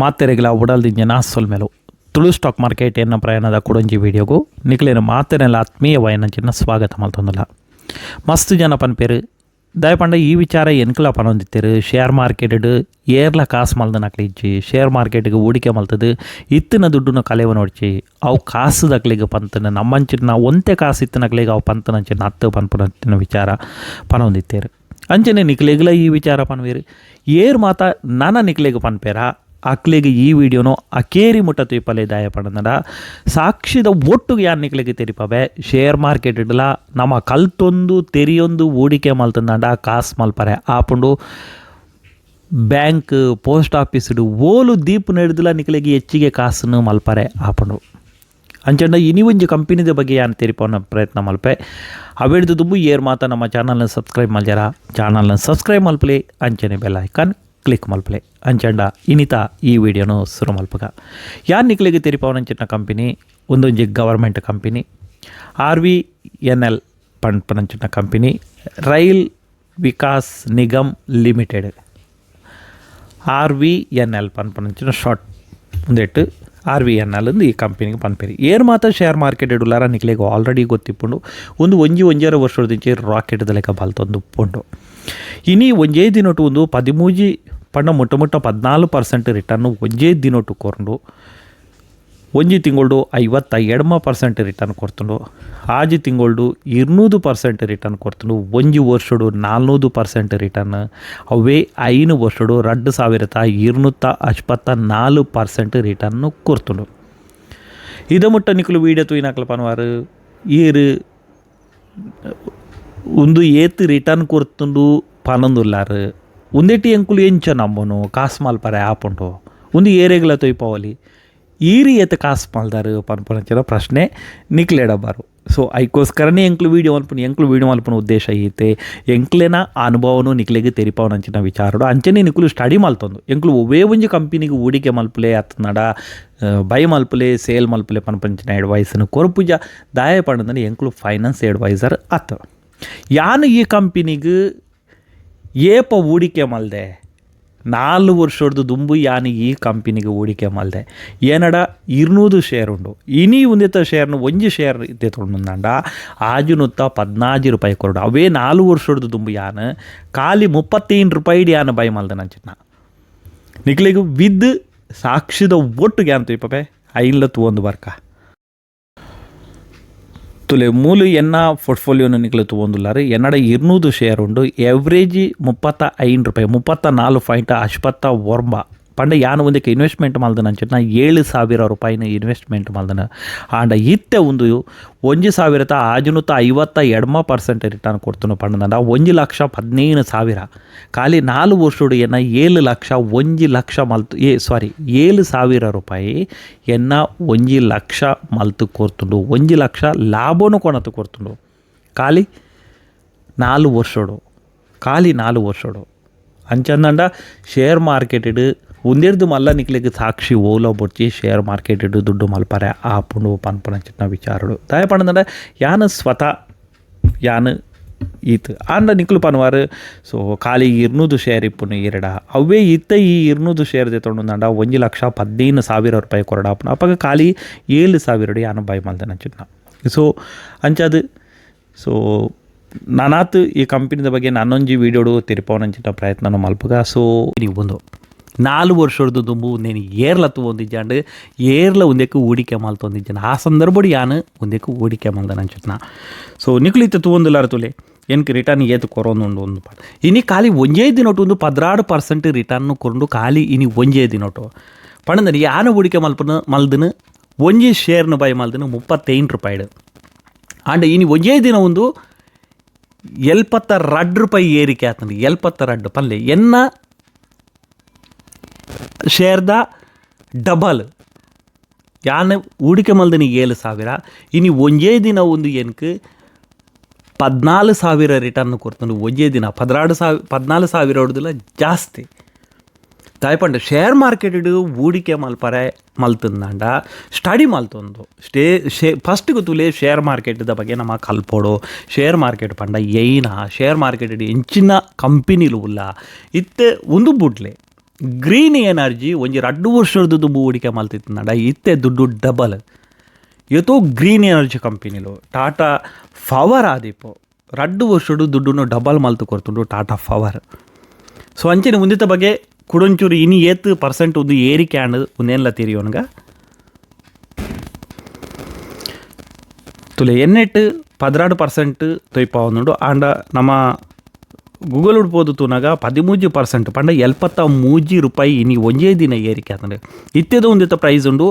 ಮಾತೆರೆಗಳ ಉಡಲ್ದಿಂಜನ ಸೊಲ್ಮೆಲು Tulu stock market ಎನ್ನ ಪ್ರಯಾಣದ ಕುಡಂಜಿ ವಿಡಿಯೋಗು. ಆತ್ಮೀಯ ವಯನ ಆತ್ಮೀಯವಾಯನಂಚಿನ ಸ್ವಾಗತ ಮಲ್ತೊಂದಲ್ಲ ಮಸ್ತ್ ಜನ ಪನ್ಪೇರು ದಯಪಂಡ ಈ ವಿಚಾರ ಎನ್ಕಲ ಪನೊಂದಿತ್ತೇರು ಶೇರ್ ಮಾರ್ಕೆಟ್ ಏರ್ಲ ಕಾಸು ಮಲ್ದ ನಕ್ಲಿಜ್ಜಿ ಶೇರ್ ಮಾರ್ಕೆಟ್ಗೆ ಹೂಡಿಕೆ ಮಲ್ತದು. ಇತ್ತಿನ ದುಡ್ಡುನ ಕಲೆವ ನೋಡ್ಚಿ. ಅವು ಕಾಸು ದಕ್ಲಿಗೆ ಪಂತನ ನಮ್ಮಂಚಿನ ಒಂತೆ ಕಾಸು ಇತ್ತಿನ ಕಲೆಗೆ ಅವು ಪಂತನಂಚಿನ ಹತ್ತು ಪನ್ಪುನ ವಿಚಾರ ಪನೊಂದಿತ್ತೇರು ಅಂಚನೆ ನಿಕ್ಲೆಗ್ಲ ಈ ವಿಚಾರ ಪನ್ವೇರು ಏರ್ ಮಾತ ನಾನ ನಿಕ್ಲೆಗ್ ಪನ್ಪೇರ ಅಕ್ಲೆಗೆ ಈ ವಿಡಿಯೋನು ಅಕೇರಿ ಮುಟ್ಟ ತೀಪಲೆ ದಾಯ ಪಡನಡ ಸಾಕ್ಷಿದ ಒಟ್ಟಿಗೆ ಯಾರು ನಿಕ್ಲಿಗೆ ತೆರಿಪವೆ? ಶೇರ್ ಮಾರ್ಕೆಟ್ ಇಡಲ, ನಮ್ಮ ಕಲ್ತೊಂದು, ತೆರಿಯೊಂದು ಹೂಡಿಕೆ ಮಲ್ತಂದಂಡ ಕಾಸು ಮಲ್ಪರೆ ಆಪುಂಡು ಬ್ಯಾಂಕ್, ಪೋಸ್ಟ್ ಆಫೀಸ್ ಓಲು ದೀಪ ನಡೆದಿಲ್ಲ ನಿಕ್ಲಿಗೆ ಹೆಚ್ಚಿಗೆ ಕಾಸನ್ನು ಮಲ್ಪರೆ ಆಪುಂಡು ಅಂಚಂಡ ಇನಿ ಒಂಜಿ ಕಂಪನಿದ ಬಗ್ಗೆ ಯಾನ್ ತೆರಿಪವನ ಪ್ರಯತ್ನ ಮಲ್ಪೆ ಅವಿಡ್ದು ತುಂಬು ಏರ್ ಮಾತ ನಮ್ಮ ಚಾನಲ್ನ ಸಬ್ಸ್ಕ್ರೈಬ್ ಮಲ್ಜಾರ ಚಾನಲ್ನ ಸಬ್ಸ್ಕ್ರೈಬ್ ಮಲ್ಪಲಿ ಅಂಚನೆ ಬೆಲ್ ಐಕಾನ್. ಕ್ಲಿಕ್ ಮಲ್ಪಲೆ ಅಂಚಂಡ ಇನಿತ ಈ ವಿಡಿಯೋನು ಶುರು ಮಲ್ಪಗ ಯಾನ್ ನಿಕ್ಲಿಗೆ ತೆರಿಪವನಂಚಿನ company ಒಂದೊಂಜಿ government company R V N L ಪಂಪನಂಚಿನ company rail Vikas Nigam limited R V N L ಪನ್ಪನಂಚಿನ short ಮುಂದೆಟ್ಟು ಆರ್ ವಿ ಎನ್ ಎಲ್ ಈ ಕಂಪನಿಗೆ ಪನ್ಪೇರಿ ಏರ್ ಮಾತ್ರ ಶೇರ್ ಮಾರ್ಕೆಟ್ ಇಡುಲಾರ ನಿಕ್ಲಿಗೆ ಆಲ್ರೆಡಿ ಗೊತ್ತಿಪ್ಪುಂಡು ಒಂದು ಒಂಜಿ ಒಂಜರ ವರ್ಷದಿಂಚೆ ರಾಕೆಟ್ ಲೆಕ್ಕ ಬಲ್ತೊಂದು ಉಪ್ಪುಂಡು ಇನಿ ಒಂಜೇ ದಿನೊಟ್ಟು ಒಂದು ಪದಿಮೂಜಿ ಪಂಡ ಮೊಟ್ಟ ಮೊಟ್ಟ ಪದ್ನಾಲ್ಕು ಪರ್ಸೆಂಟ್ ರಿಟರ್ನು ಒಂಜೇ ದಿನೊಟ್ಟು ಕೊರಂಡು ಒಂಜಿ ತಿಂಗಳು ಐವತ್ತ ಎಡ್ಮ ಪರ್ಸೆಂಟ್ ರಿಟರ್ನ್ ಕೊಡ್ತುಂಡು ಆಜಿ ತಿಂಗಳು ಇರ್ನೂದು ಪರ್ಸೆಂಟ್ ರಿಟರ್ನ್ ಕೊಡ್ತುಂಡು ಒಂಜಿ ವರ್ಷಡು ನಾಲ್ನೂದು ಪರ್ಸೆಂಟ್ ರಿಟರ್ನ್ ಅವೇ ಐನು ವರ್ಷಡು ರಡ್ಡು ಸಾವಿರದ ಇರ್ನೂತ್ತ ಅಚ್ಪತ್ತ ನಾಲ್ಕು ಪರ್ಸೆಂಟ್ ರಿಟರ್ನ್ ಕೊಡ್ತುಂಡು ಇದ ಮುಟ್ಟ ನಿಕಲು ವೀಡಿಯೋ ತೂಯಿನಾಕಲ ಪನ್ವಾರು, ಈರು ಒಂದು ಏತ್ ರಿಟರ್ನ್ ಕೊಡ್ತುಂಡು ಪನೊಂದುಲ್ಲಾರು. ಎಂಚ ನಮ್ಮನು ಕಾಸು ಮಲ್ಪರೆ ಆಪುಂಡು ಒಂದು ಏರೆಗ್ಲ ತೊಯ್ಪವಲಿ ಈರಿ ಏತ ಕಾಸು ಮಲ್ದಾರು ಪನ್ಪನಂಚಿನ ಪ್ರಶ್ನೆ ನಿಕ್ಲೇಡಬಾರು ಸೊ ಐಕೋಸ್ಕರನೇ ಎಂಕ್ಲು ವೀಡಿಯೋ ಮಲ್ಪನ ಎಂಕ್ಲು ವೀಡಿಯೋ ಮಲ್ಪನ ಉದ್ದೇಶ ಐತೆ ಎಂಕ್ಲೆನ ಅನುಭವನು ನಿಕ್ಲೆಗೆ ತೆರಿಪವನಂಚಿನ ವಿಚಾರಡು. ಅಂಚನೆ ನಿಕ್ಲು ಸ್ಟಡಿ ಮಲ್ತೊಂದು. ಎಂಕ್ಲು ಒವೇ ಒಂಜಿ ಕಂಪನಿಗೆ ಹೂಡಿಕೆ ಮಲ್ಪಲೆ ಅತ್ನಡ ಬೈ ಮಲ್ಪಲೆ, ಸೇಲ್ ಮಲ್ಪಲೆ ಪನ್ಪಂಚಿನ ಅಡ್ವೈಸನ್ನು ಕೊರಪುಜ ದಾಯ ಪಂಡದಲ್ಲಿ ಎಂಕ್ಲು ಫೈನಾನ್ಸ್ ಅಡ್ವೈಸರ್ ಅತ್ತ. ಯಾನು ಈ ಕಂಪನಿಗೆ ಏಪ ಹೂಡಿಕೆ ಮಲ್ದೆ. ನಾಲ್ಕು ವರ್ಷದ್ದು ದುಂಬು ಯಾನಿ ಈ ಕಂಪನಿಗೆ ಹೂಡಿಕೆ ಮಲ್ದೆ. ಏನಡ? ಇರ್ನೂದು ಶೇರ್ ಉಂಡು. ಇನಿ ಉಂದಿತ ಶೇರ್ನ ಒಂಜಿ ಶೇರ್ ಇದ್ದೆ ತೊಂದಂಡ ಆಜುನುತ್ತ ಪದ್ನಾಜಿ ರೂಪಾಯಿ ಕೊರಡು. ಅವೇ ನಾಲ್ಕು ವರ್ಷದ್ದು ದುಂಬು ಯಾನು. ಖಾಲಿ ಮುಪ್ಪತ್ತೇನು ರೂಪಾಯಿ ಯಾನು ಬೈ ಮಲ್ದೆ ನಂಚಿನ ನಿಕ್ಲಿಗೆ ವಿದ್ ಸಾಕ್ಷಿದ ಒಟ್ಟು ಗ್ಯಾನ್ ತುಯ್ಪಪೆ ಐನ್ಲ ತೂವೊಂದು ಬರ್ಕ ತುಲೆ ಮೂಲ ಎನ್ನ ಪೋರ್ಟ್ಫೋಲಿಯೋನ ನಿಕ್ಲು ತೊಗೊಂದುಲ್ಲಾರು ಎನ್ನಡ ಇರ್ನೂದು ಶೇರ್ ಉಂಡು, ಎವ್ರೇಜಿ ಮುಪ್ಪತ್ತ ಐನ್ ರೂಪಾಯಿ, ಮುಪ್ಪತ್ತ ನಾಲ್ಕು ಪಾಯಿಂಟ್ ಅಶ್ಪತ್ತ ಒರ್ಬ. ಪಂಡ ಯಾನು ಒಂದಕ್ಕೆ ಇನ್ವೆಸ್ಟ್ಮೆಂಟ್ ಮಲ್ದನ ಅಂಚಿನ ಏಳು ಸಾವಿರ ರೂಪಾಯಿನ ಇನ್ವೆಸ್ಟ್ಮೆಂಟ್ ಮಲ್ದನ ಆಂಡ ಇತ್ತೆ ಒಂದು ಒಂಜಿ ಸಾವಿರದ ಆಜುನುತ್ತ ಐವತ್ತ ಎಡ್ಮ ಪರ್ಸೆಂಟ್ ರಿಟರ್ನ್ ಕೊಡ್ತಾನು ಪಂಡದಂಡ ಒಂಜಿ ಲಕ್ಷ ಹದಿನೈದು ಸಾವಿರ ಖಾಲಿ ನಾಲ್ಕು ವರ್ಷಡು ಎನ್ನ ಏಳು ಲಕ್ಷ ಒಂಜಿ ಲಕ್ಷ ಮಲ್ತು ಏ ಸಾರಿ ಏಳು ಸಾವಿರ ರೂಪಾಯಿ ಎನ್ನ ಒಂಜಿ ಲಕ್ಷ ಮಲ್ತು ಕೊರ್ತುಂಡು ಒಂಜಿ ಲಕ್ಷ ಲಾಭನೂ ಕೊಣತು ಕೊರ್ತುಂಡು ಖಾಲಿ ನಾಲ್ಕು ವರ್ಷಡು ಖಾಲಿ ನಾಲ್ಕು ವರ್ಷಡು ಅಂಚಂದಂಡ ಶೇರ್ ಮಾರ್ಕೆಟೆಡ್ ಒಂದೆರ್ದು ಮಲ್ಲ ನಿಕ್ಲಿಕ್ಕೆ ಸಾಕ್ಷಿ ಓಲೋ ಬೊಚ್ಚಿ ಶೇರ್ ಮಾರ್ಕೆಟ್ ಇಟ್ಟು ದುಡ್ಡು ಮಲ್ಪಾರೆ, ಆ ಮಲ್ಪರೆ ಆಪುಂಡು ಪನ್ಪನಂಚಿನ ವಿಚಾರಡು. ದಯ ಪಣ್ಣಂದ್ರೆ ಯಾನ ಸ್ವತಃ, ಯಾನು ಈತ್. ಆಂಡ ನಿಕ್ಲು ಪನ್ವಾರು, ಸೊ ಖಾಲಿ ಇರ್ನೂದು ಶೇರ್ ಇಪ್ಪುನು ಎರಡ. ಅವೇ ಇತ್ತ ಈ ಇರ್ನೂದು ಶೇರ್ ತೊಗೊಂಡು ಒಂಜಿ ಲಕ್ಷ ಹದಿನೈದು ಸಾವಿರ ರೂಪಾಯಿ ಕೊರಡಾಪುನ ಅಪ್ಪಾಗ ಖಾಲಿ ಏಳು ಸಾವಿರ ಯಾನು ಬೈ ಮಲ್ದನಂಚಿನ ಸೊ ಅಂಚದು, ಸೊ ನಾನಾತ್ ಈ ಕಂಪನಿದ ಬಗ್ಗೆ ನಾನೊಂಜಿ ವೀಡಿಯೋಡು ತಿರುಪವನಂಚಿನ ಪ್ರಯತ್ನ ಮಲ್ಪಗ. ಸೊ ನೀವು ಒಂದು ನಾಲ್ಕು ವರ್ಷದ ದುಂಬು ನೀನು ಏರ್ಲ ತಗೊಂಡಿದ್ದೆ ಏರ್ಲ ಒಂದಕ್ಕೆ ಹೂಡಿಕೆ ಮಲ್ತೊಂದಿದ್ದಾನೆ ಆ ಸಂದರ್ಭಡು ಯಾನು ಒಂದಕ್ಕೆ ಹೂಡಿಕೆ ಮಾಲ್ದ ಅಂಚಿನ ಸೊ ನಿಕ್ಲಿತ್ತು ತಗೊಂದಿಲ್ಲಾರ ತುಲೆ ಎನ್ಕ್ ರಿಟರ್ನ್ ಏತು ಕೊರೊಂದು ಉಂಡು ಒಂದು ಪಾಟ್ ಇನಿ ಖಾಲಿ ಒಂಜೇ ದಿನೊಟ್ಟು ಒಂದು ಪದ್ರಾಡು ಪರ್ಸೆಂಟ್ ರಿಟರ್ನ್ ಕೊಂಡು ಖಾಲಿ ಇನಿ ಒಂಜೇ ದಿನೊಟ್ಟು. ಪಣಂದ್ರೆ ಯಾನು ಹೂಡಿಕೆ ಮಲ್ಪನ ಮಲ್ದನು, ಒಂಜಿ ಶೇರ್ನ ಬೈ ಮಲ್ದನು ಮುಪ್ಪತ್ತೆಂಟು ರೂಪಾಯಿಡು ಆಂಡ ಇನಿ ಒಂಜೇ ದಿನ ಒಂದು ಎಲ್ಪತ್ತ ರಡ್ ರೂಪಾಯಿ ಏರಿಕೆ ಆತಂದು ಎಲ್ಪತ್ತ ರಡ್ ಪಲ್ಲೆ ಎನ್ನ ಶೇರ್ದ ಡಬಲ್. ಯಾನ ಹೂಡಿಕೆ ಮಲ್ದನಿ ಏಳು ಸಾವಿರ ಇನ್ನು ಒಂಜೇ ದಿನ ಒಂದು ಏನಕ್ಕೆ ಪದ್ನಾಲ್ಕು ಸಾವಿರ ರಿಟರ್ನ್ ಕೊಡ್ತಾನೆ ಒಂಜೇ ದಿನ ಪದ್ನಾಡು ಸಾವಿರ ಪದ್ನಾಲ್ಕು ಸಾವಿರ ಹೊಡೆದಿಲ್ಲ ಜಾಸ್ತಿ. ತಾಯ್ಪಂಡ ಶೇರ್ ಮಾರ್ಕೆಟ್ ಹೂಡಿಕೆ ಮಲ್ಪರೆ, ಮಲ್ತಂದಾಂಡ ಸ್ಟಡಿ ಮಲ್ತೊಂದು. ಸ್ಟೇ ಶೇ ಫಸ್ಟ್ ತುಲೆ ಶೇರ್ ಮಾರ್ಕೆಟ್ದ ಬಗ್ಗೆ ನಮ್ಮ ಕಲ್ಪೋಡು. ಶೇರ್ ಮಾರ್ಕೆಟ್ ಪಂಡ ಏನ ಶೇರ್ ಮಾರ್ಕೆಟ್ ಎಂಚಿನ ಕಂಪನಿಲು ಉಲ್ಲ. ಇತ್ತೆ ಒಂದು ಬುಡ್ಲೆ. ಗ್ರೀನ್ ಎನರ್ಜಿ ಒಂಜಿ ರಡ್ಡು ವರ್ಷದ ದುಡ್ಡು ಹೂಡಿಕೆ ಮಲ್ತಿತ್ತಂಡ ಇತ್ತೆ ದುಡ್ಡು ಡಬಲ್. ಇವತ್ತು ಗ್ರೀನ್ ಎನರ್ಜಿ ಕಂಪನಿಲು, ಟಾಟಾ ಫವರ್ ಆದಿಪ್ಪು, ರಡ್ಡು ವರ್ಷಡು ದುಡ್ಡನ್ನು ಡಬಲ್ ಮಲ್ತು ಕೊರ್ತುಂಡು ಟಾಟಾ ಫವರ್. ಸೊ, ಅಂಚಿನ ಮುಂದಿತ ಬಗ್ಗೆ ಕುಡೊಂಚೂರು ಇನಿ ಏತ್ ಪರ್ಸೆಂಟ್ ಒಂದು ಏರಿಕೆ ಆಂಡ್ ಒಂದೇನ್ಲ ತಿರಿಯೋನ್ಗ. ತುಲೆ ಎನ್ನೆಟ್ ಪದ್ರಾಡು ಪರ್ಸೆಂಟ್ ತೊಯ್ಪ ಒಂದುಂಡು ಆಂಡ ನಮ್ಮ ಗೂಗಲ್ ಉಡ್ಬೋದು ತೂನಾಗ ಪದಿಮೂಜಿ ಪರ್ಸೆಂಟ್ ಪಂಡ ಎಲ್ಪತ್ತ ಮೂಜಿ ರೂಪಾಯಿ ಇನಿ ಒಂಜೇ ದಿನ ಏರಿಕೆ ಆತಂಡೆ ಇತ್ತೆದ ಒಂದಿತ್ತ ಪ್ರೈಸ್ ಉಂಡು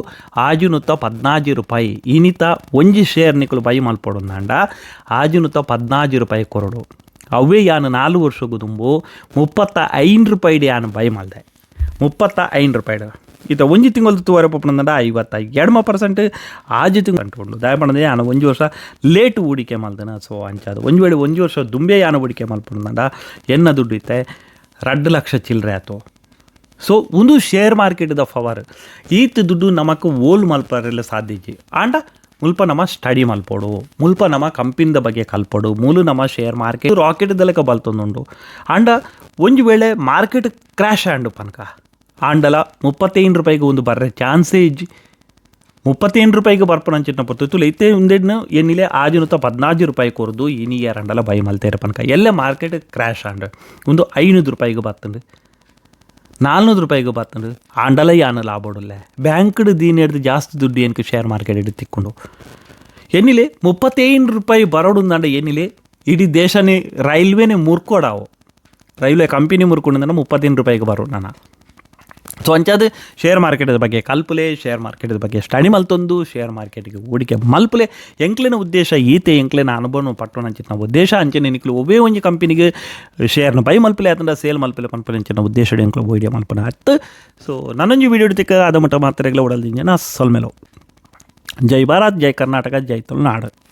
ಆಜುನುತ್ತ ಪದ್ನಾಜಿ ರೂಪಾಯಿ, ಇನಿತ ಒಂಜಿ ಶೇರ್ ನಿಕಲು ಬೈ ಮಲ್ಪೊಡುಂದಾಂಡ ಆಜುನುತ್ತ ಪದ್ನಾಜಿ ರೂಪಾಯಿ ಕೊರಡು. ಅವೇ ಯಾನು ನಾಲ್ಕು ವರ್ಷಕ್ಕೂ ತುಂಬು ಮುಪ್ಪತ್ತ ಐನ್ ರೂಪಾಯಿ ಯಾನು ಬೈ ಮಲ್ದೆ. ಮುಪ್ಪತ್ತ ಐನ್ ರೂಪಾಯಿಡ ಈತ ಒಂಜಿ ತಿಂಗಳು ತೂವರೆ ಪಪ್ಪನಂದ ಐವತ್ತ ಎಡ್ಮ ಪರ್ಸೆಂಟ್ ಆಜಿ ತಿಂಗಳು ಅಂಟ್ಕೊಂಡು. ದಯ ಪಣದೆ ಯಾನ ಒಂಜಿ ವರ್ಷ ಲೇಟ್ ಹೂಡಿಕೆ ಮಲ್ದನ. ಸೊ ಅಂಚಾದ ಒಂಜಿ ವೇಳೆ ಒಂಜಿ ವರ್ಷ ದುಂಬೆ ಯಾನ ಹೂಡಿಕೆ ಮಲ್ಪಂಡ ಎನ್ನ ದುಡ್ಡು ಇತ್ತೆ? ರಡ್ಡು ಲಕ್ಷ ಚಿಲ್ಲರೆ ಆಯ್ತು ಸೊ ಒಂದು ಶೇರ್ ಮಾರ್ಕೆಟ್ದ ಫವರ್ ಈತ್ ದುಡ್ಡು ನಮಕ್ ಓಲ್ ಮಲ್ಪರೆಲ್ಲ ಸಾಧ್ಯ ಆಂಡ ಮುಲ್ಪ ನಮ್ಮ ಸ್ಟಡಿ ಮಲ್ಪೋಡು ಮುಲ್ಪ ನಮ್ಮ ಕಂಪಿನಿದ ಬಗ್ಗೆ ಕಲ್ಪೋಡು ಮೂಲು ನಮ್ಮ ಶೇರ್ ಮಾರ್ಕೆಟ್ ರಾಕೆಟ್ ದಲಕ ಬಲ್ತೊಂದುಂಡು. ಆಂಡ ಒಂದು ವೇಳೆ ಮಾರ್ಕೆಟ್ ಕ್ರ್ಯಾಶ್ ಆಂಡು ಪನ್ಕ. ಆಂಡಲ ಮುಪ್ಪತ್ತೈದು ರೂಪಾಯಿಗೆ ಒಂದು ಬರ್ರೆ. ಇಜ್ಜಿ. ಮುಪ್ಪತ್ತೇಳು ರೂಪಾಯಿಗೆ ಬರ್ಪನಂಚಿನ ಪೊತ್ತು. ತುಲೆ ಇತ್ತೆ ಉಂದೆಡ್ನು ಏನಿಲೆ ಆಜಿನುತ್ತ ಪದ್ನಾಜು ರೂಪಾಯಿ ಕೊರ್ದು ಇನಿ ಎರಡಲ ಬೈ ಮಲ್ತೇರೆ ಪನ್ಕ ಎಲ್ಲ ಮಾರ್ಕೆಟ್ ಕ್ರ್ಯಾಶ್ ಆಂಡ್. ಒಂದು ಐನೂರು ರೂಪಾಯಿಗೆ ಬರ್ತುಂಡು ನಾಲ್ನೂರು ರೂಪಾಯಿಗೆ ಬರ್ತಂಡು ಆಂಡಲ ಯಾನ ಲಾಭೋಡಲ್ಲ ಬ್ಯಾಂಕ್ಡ್ ದೀನ್ ಹಿಡ್ದು ಜಾಸ್ತಿ ದುಡ್ಡು ಏನಕ್ಕೆ ಶೇರ್ ಮಾರ್ಕೆಟ್ ಹಿಡಿದು ತಿಕ್ಕೊಂಡು. ಎನ್ನಿಲೆ ಮುಪ್ಪತ್ತೈದು ರೂಪಾಯಿ ಬರೋಡುಂದಂಡ ಏನಿಲೆ ಇಡೀ ದೇಶನೇ ರೈಲ್ವೇನೇ ಮುರ್ಕೋಡಾವು. ರೈಲ್ವೆ ಕಂಪನಿ ಮುರ್ಕೊಂಡ ಮುಪ್ಪತ್ತೈದು ರೂಪಾಯಿಗೆ ಬರೋ ನಾನು ಸೊ ಅಂಚಾದ ಶೇರ್ ಮಾರ್ಕೆಟದ ಬಗ್ಗೆ, ಕಲ್ಪುಲೆ ಶೇರ್ ಮಾರ್ಕೆಟದ ಬಗ್ಗೆ ಸ್ಟಡಿ ಮಲ್ತೊಂದು ಶೇರ್ ಮಾರ್ಕೆಟ್ಗೆ ಹೂಡಿಕೆ. ಮಲ್ಪುಲೆ, ಎಂಕ್ಲಿನ ಉದ್ದೇಶ, ಈತೆ ಎಂಕ್ಲಿನ ಅನುಭವ ಪಟ್ಟಣ ಅಂಚಿನ ಉದ್ದೇಶ ಅಂಚನೆ ಎನಿಕ್ಲು ಒಬ್ಬೇ ಒಂಜಿ ಕಂಪನಿಗೆ ಶೇರ್ನ ಬೈ ಮಲ್ಪಲೆ ಆತಂಡ ಸೇಲ್ ಮಲ್ಪಲೆ ಪನ್ಪಲೆ ಅಂಚಿನ ಉದ್ದೇಶ ಎಂಕ್ಲು ವೀಡಿಯೋ ಮಲ್ಪನ. ಅತ್ತು. ಸೊ ನನ್ನೊಂಜಿ ವೀಡಿಯೋ ತಿಕ್ಕ ಅದ ಮಟ್ಟ ಮಾತ್ರೆಗಳ ಉಡಲ್ದಿಂಜನ ಸೊಲ್ಮೆಲೋ. ಜೈ ಭಾರತ್, ಜೈ ಕರ್ನಾಟಕ, ಜೈ ತುಳುನಾಡು